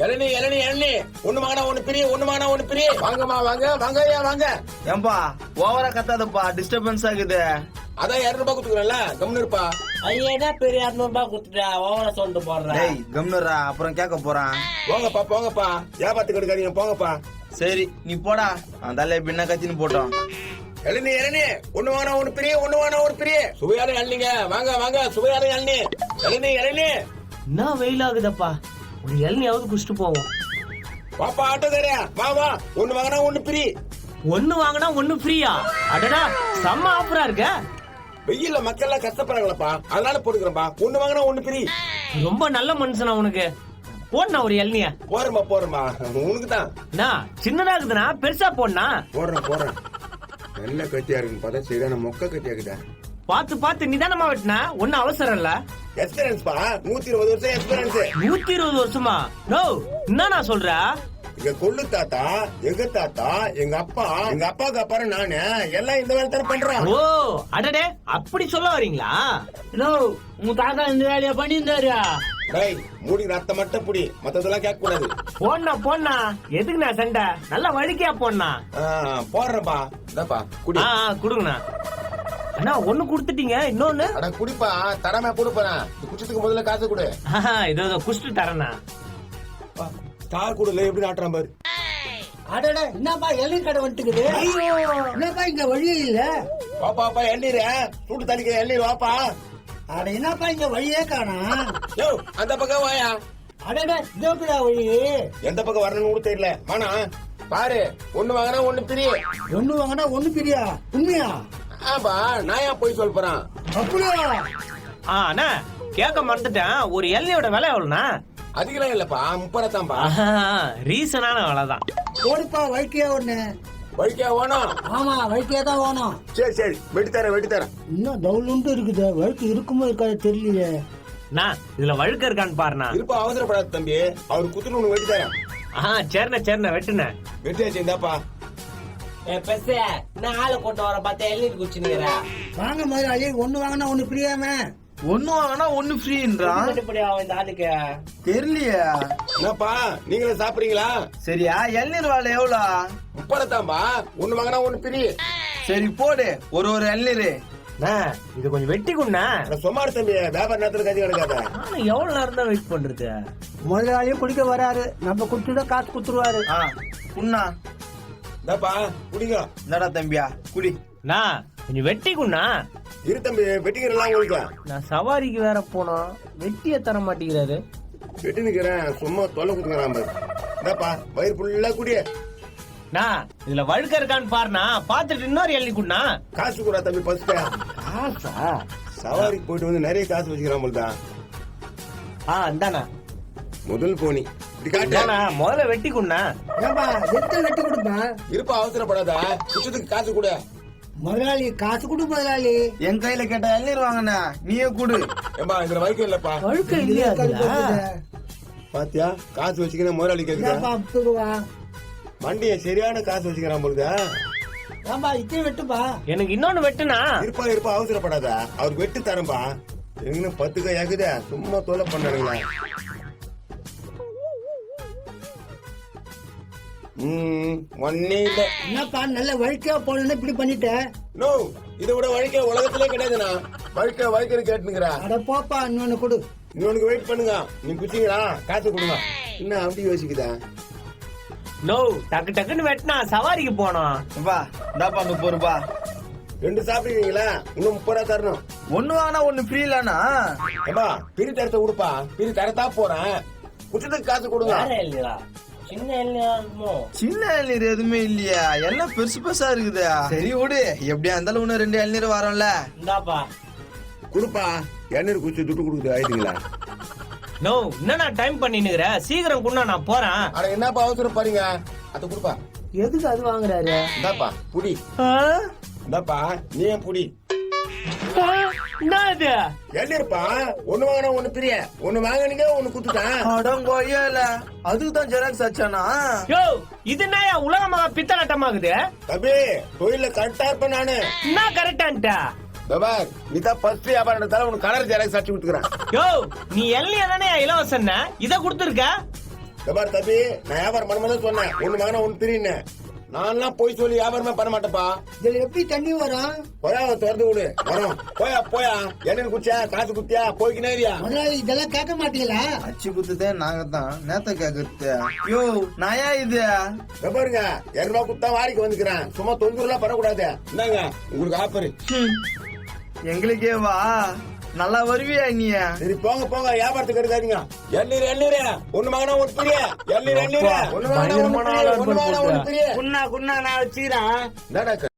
இளநீ இளநீ இளநீ. ஒண்ணு வாங்கினா ஒண்ணு பிரி ஒண்ணு வாங்கினா ஒண்ணு பிரி. வாங்கம்மா வாங்க. வாங்க ஐயா வாங்க. ஏன்பா ஓவரா கத்தாதப்பா டிஸ்டர்பன்ஸ் ஆகுது அதான் இருநூறு ரூபாய் கொடுத்துக்கிறேன்ல. கம்னு இருப்பா. ஐயா பெரிய இரநூறு ரூபாய் கொடுத்துட்டா? ஓவர சொல்லிட்டு போடுறேன் டேய் கம்னரா அப்புறம் கேட்க போறான். போங்கப்பா போங்கப்பா. வியாபாரத்துக்கு எடுக்காதீங்க போங்கப்பா. சரி நீ போடா. அந்த தலை பின்ன கத்தின்னு போட்டோம் இளநீ இளநீ. ஒண்ணு வாங்கினா ஒண்ணு பிரி ஒண்ணு வாங்கினா ஒரு பிரி. சுவையான இளநீங்க. வாங்க வாங்க. சுவையான இளநீ. இளநீ இளநீ. என்ன வெயில் ஆகுதப்பா? ஒரு இளநியாவது குடிச்சிட்டு போவோம். பாப்பா ஆட்டோக்காரியா வா வா. ஒண்ணு வாங்கினா ஒண்ணு பிரி ஒண்ணு வாங்கினா ஒண்ணு ஃப்ரீயா அடடா செம்ம ஆஃபரா இருக்க. வெயில்ல மக்கள் எல்லாம் கஷ்டப்படுறாங்களப்பா. அதனால போட்டுக்கிறேன்ப்பா. ஒண்ணு வாங்கினா ஒண்ணு பிரி ரொம்ப நல்ல மனுஷனா உனக்கு. போடணா ஒரு இளநிய போறேம்மா போறேம்மா உனக்கு தான் என்ன சின்னதா இருக்குதுண்ணா. பெருசா போடணா போடுறேன் போடுறேன். நல்ல கத்தியா இருக்குன்னு பார்த்தா சரியான மொக்க கத்தியா இருக்குதா? பார்த்து பார்த்து நிதானமா வெட்டினா ஒன்னும் அவசரம் இல்ல. எக்ஸ்பீரியன்ஸ் பா நூத்தி இருபது வருஷம் எக்ஸ்பீரியன்ஸ் நூத்தி இருபது வருஷமா? நோ என்ன நான் சொல்ற? எங்க கொள்ளு தாத்தா எங்க தாத்தா எங்க அப்பா எங்க அப்பாவுக்கு அப்புறம் நானு எல்லாம் இந்த வேலை தானே பண்றோம். ஓ அடடே அப்படி சொல்ல வரீங்களா? நோ உங்க தாத்தா இந்த வேலையை பண்ணியிருந்தாரு டேய் மூடி ரத்த மட்டும் புடி மத்ததெல்லாம் கேட்க கூடாது போடணா போடணா எதுக்குண்ணா சண்டை? நல்லா வழுக்கையா போடணா ஆ, போடுறேன்ப்பா. இந்தாப்பா குடி. ஆ ஆ, குடுங்கண்ணா. அண்ணா ஒண்ணு கொடுத்துட்டீங்க இன்னொன்னு? அட குடிப்பா தரமே கொடுப்பேன் குச்சத்துக்கு முதல்ல காசு கொடு. இதோ இதோ குஷ்டு தரேண்ணா. ஸ்டார் கொடுல எப்படி நாட்டுறான் பாரு. அடட என்னப்பா எள்ளி கடை வந்துட்டுக்குது? என்னப்பா இங்க வழியே இல்ல? பாப்பா பாப்பா எண்ணீர் சூட்டு தண்ணிக்கு எண்ணீர் வாப்பா. அட என்னப்பா இங்க வழியே காணா? யோ அந்த பக்கம் வாயா. அடட இதோக்குடா வழி. எந்த பக்கம் வரணும்னு கூட தெரியல. வானா பாரு ஒண்ணு வாங்கினா ஒண்ணு பிரி ஒண்ணு வாங்கினா ஒண்ணு பிரியா? உண்மையா? ஆப்பா நான் ஏன் போய் சொல்ல போறேன்? அண்ணா கேட்க மறந்துட்டேன். ஒரு எல்லையோட விலை எவ்வளோண்ணா? அதிகம் இல்லப்பா முப்பது தான்ப்பா ரீசனான விலை தான் ஓடிப்பா வைக்கையா ஒண்ணு. வழிக்கா வேணும்? ஆமா வைக்கையா தான் வேணும். சரி சரி வெட்டி தரேன் வெட்டி தரேன் இன்னும் டவுலுண்டு இருக்குது. வழுக்கு இருக்குமோ இருக்காது தெரியலையே. அண்ணா இதுல வழுக்க இருக்கான்னு பாருண்ணா. இருப்பா அவசரப்படாத தம்பி. அவர் குத்துட்டு உனக்கு வெட்டி தரேன் ஆ சரிண்ணே சரிண்ணே வெட்டுண்ணே. வெட்டியாச்சு இந்தாப்பா. பெச நான் ஆளை கொண்டு வர பார்த்தா எழுதி குச்சினுக்கிறா வாங்க முதலாளி ஒண்ணு வாங்கினா ஒண்ணு பிரியாம ஒண்ணு வாங்கினா ஒண்ணு ஃப்ரீன்றான் இந்த ஆளுக்கு. தெரியலையே. என்னப்பா நீங்களும் சாப்பிடுறீங்களா? சரியா இளநீர் வாழை எவ்வளோ? முப்பது தான்பா ஒண்ணு வாங்கினா ஒண்ணு பிரி சரி போடு ஒரு ஒரு இளநீர் இது கொஞ்சம் வெட்டி அட சுமார் தம்பி வியாபார நேரத்துல கதி கிடக்காத. எவ்வளவு நேரம் தான் வெயிட் பண்றது? முதலாளியும் குடிக்க வராரு. நம்ம குடிச்சுதான் காசு குடுத்துருவாரு. ஆ உண்ணா. இந்தாப்பா குடிங்க. என்னடா தம்பியா குடி. அண்ணா கொஞ்சம் வெட்டி கொண்டா இரு தம்பி வெட்டிக்கிறலாம் உங்களுக்கு. நான் சவாரிக்கு வேற போனோம் வெட்டிய தர மாட்டேங்கிறாரு. வெட்டி நிக்கிறேன் சும்மா தொலை குத்துக்கிறான் பாரு. இந்தாப்பா வயிறு ஃபுல்லா குடி அண்ணா இதுல வழுக்க இருக்கான்னு பாருண்ணா. பாத்துட்டு இன்னொரு எழுதி கொண்டா காசு கூட தம்பி பஸ்ட் காசா? சவாரிக்கு போயிட்டு வந்து நிறைய காசு வச்சுக்கிறான் ஆ இந்தாண்ணா. முதல் போனி. முதல்ல வெட்டி கொண்டா ஏப்பா எத்தனை வெட்டி கொடுப்பா? இருப்பா அவசரப்படாத. குச்சத்துக்கு காசு கூட. முதலாளி காசு கொடு முதலாளி. என் கையில கேட்ட வாங்கின நீயே குடு. ஏம்பா இதுல வரைக்கும் இல்லப்பா. வழுக்க இல்லையா? பாத்தியா? காசு வச்சுக்கிறேன் முதலாளி அப்புடுவா மண்டிய சரியான காசு வச்சுக்கிறான் போலுதா ஏப்பா இத்தனை வெட்டுப்பா. எனக்கு இன்னொன்னு வெட்டுனா இருப்பா இருப்பா அவசரப்படாத. அவருக்கு வெட்டு தரேன்பா. எங்க பத்து கை ஆகுதே சும்மா தொலை பண்ணானுங்களா. ஒன்னே இல்ல என்னப்பா நல்ல வழிக்கா போனேன்னு இப்படி பண்ணிட்ட? நோ இதை விட வழிக்க உலகத்திலே கிடையாதுண்ணா. வழிக்க வழிக்கன்னு கேட்டுங்கிறா அட போப்பா இன்னொன்னு கொடு. இன்னொனுக்கு வெயிட் பண்ணுங்க. நீ குச்சிங்களா? காசு கொடுங்க. என்ன அப்படி யோசிக்குதா? நோ டக்கு டக்குன்னு வெட்டினா சவாரிக்கு போனோம். வா இந்தாப்பா முப்பது ரூபா. ரெண்டு சாப்பிடுவீங்களா? இன்னும் முப்பது ரூபா தரணும். ஒண்ணு வாங்கினா ஒண்ணு ஃப்ரீ இல்லனா ஏப்பா பிரி தரத்தை கொடுப்பா பிரி தரத்தா போறேன். குச்சத்துக்கு காசு கொடுங்க. இல்லையா சின்ன இல்லையா சின்ன இளநீர் எதுவுமே இல்லையா. எல்லாம் பெருசு பெருசா இருக்குது. சரி விடு. எப்படியா இருந்தாலும் இன்னும் ரெண்டு இளநீர் வரோம்ல. இந்தாப்பா. கொடுப்பா. எண்ணெய் குச்சி துட்டு கொடுக்குது ஆயிடுங்களா நோ என்னண்ணா டைம் பண்ணினுக்கிற? சீக்கிரம் குண்ணா நான் போறேன். அட என்னப்பா அவசரம் பாருங்க. அத கொடுப்பா. எதுக்கு அது வாங்குறாரு? இந்தாப்பா புடி. ஆ? இந்தாப்பா நீ ஏன் புடி? என்ன எண்ணெய்ப்பா ஒண்ணு வாங்கினா ஒண்ணு பிரிய. ஒண்ணு வாங்கினீங்க ஒண்ணு குத்துட்டேன் அடங்கோயல அதுக்கு தான் ஜெராக்ஸ் ஆச்சானா யோ இது என்னயா உலகமாக பித்தலாட்டமாகுது தம்பி தொழில கரெக்டா இருப்பேன் நானு. என்ன கரெக்டான்ட்டா தபார் நீ தான் ஃபர்ஸ்ட் வியாபாரம் எடுத்தாலும் உனக்கு கலர் ஜெராக்ஸ் அடிச்சு கொடுத்துக்கிறேன். யோ நீ எல்லையா தானே இலவசம் இத கொடுத்துருக்க? மாதிரி தம்பி நான் வியாபாரம் பண்ணும்போது சொன்னேன். ஒண்ணு வாங்கினா ஒண்ணு பிரின்னு. நான்லாம் போய் சொல்லி வியாபாரமே பண்ண மாட்டேப்பா இதுல எப்படி தண்ணி வரும்? போயா திறந்து விடு. வரும். போயா போயா. எண்ணெய் குச்சியா காசு குத்தியா போய்க்கினே இருயா முதலாளி இதெல்லாம் கேட்க மாட்டீங்களா? அச்சு குத்துதே நாங்க தான். நேத்த கேக்குறது. யோ நாயா இது? பாருங்க. இருநூறு குத்தா வாடிக்கை வந்துக்கிறேன். சும்மா தொந்தூர்லாம் பண்ணக்கூடாது. இந்தாங்க உங்களுக்கு ஆப்பரு எங்களுக்கே வா. நல்லா வருவியா நீ சரி போங்க போங்க. வியாபாரத்துக்கு எடுக்காதீங்க. எண்ணீர் எண்ணீர் ஒண்ணு வாங்கினா ஒண்ணு பிரிய. எண்ணீர் எண்ணீர் ஒண்ணு வாங்கினா ஒண்ணு பிரிய. பிரிய. குன்னா குன்னா நான் வச்சுக்கிறேன்.